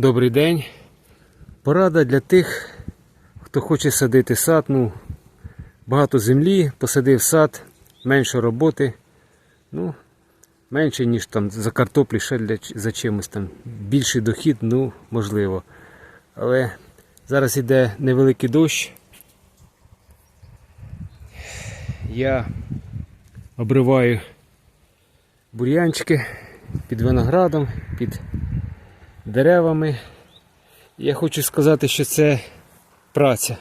Добрий день. Порада для тих, хто хоче садити сад. Ну, багато землі, посадив сад, менше роботи. Ну, менше, ніж там за картоплі, ще для, за чимось там. Більший дохід, ну, можливо. Але зараз іде невеликий дощ. Я обриваю бур'янчики під виноградом, під деревами. Я хочу сказати, що це праця.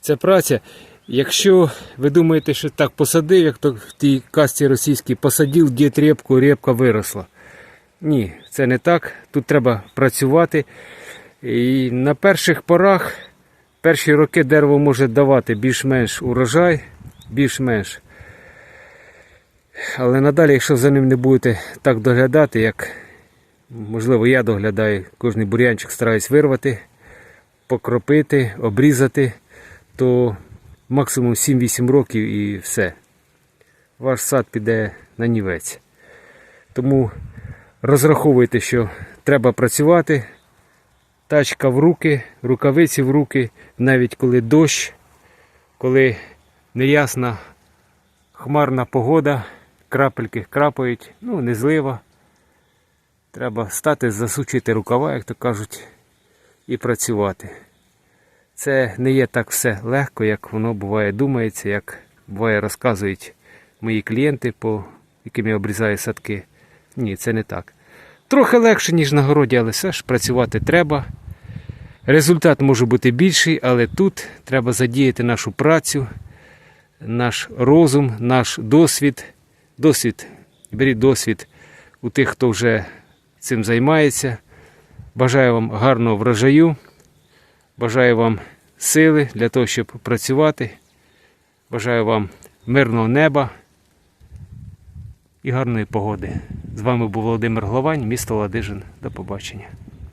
Це праця. Якщо ви думаєте, що так посадив, як то в тій касті російській посадив дід репку, репка виросла. Ні, це не так. Тут треба працювати. І на перших порах, перші роки дерево може давати більш-менш урожай, більш-менш. Але надалі, якщо за ним не будете так доглядати, як можливо я доглядаю, кожний бур'янчик стараюсь вирвати, покропити, обрізати, то максимум 7-8 років і все. Ваш сад піде на нівець. Тому розраховуйте, що треба працювати. Тачка в руки, рукавиці в руки, навіть коли дощ, коли неясна хмарна погода, крапельки крапають, ну, не злива. Треба стати, засучити рукава, як то кажуть, і працювати. Це не є так все легко, як воно буває думається, як буває розказують мої клієнти, по яким я обрізаю садки. Ні, це не так. Трохи легше, ніж на городі, але все ж працювати треба. Результат може бути більший, але тут треба задіяти нашу працю, наш розум, наш досвід. Досвід, беріть досвід у тих, хто вже цим займається. Бажаю вам гарного врожаю. Бажаю вам сили для того, щоб працювати. Бажаю вам мирного неба і гарної погоди. З вами був Володимир Главань, місто Ладижин. До побачення.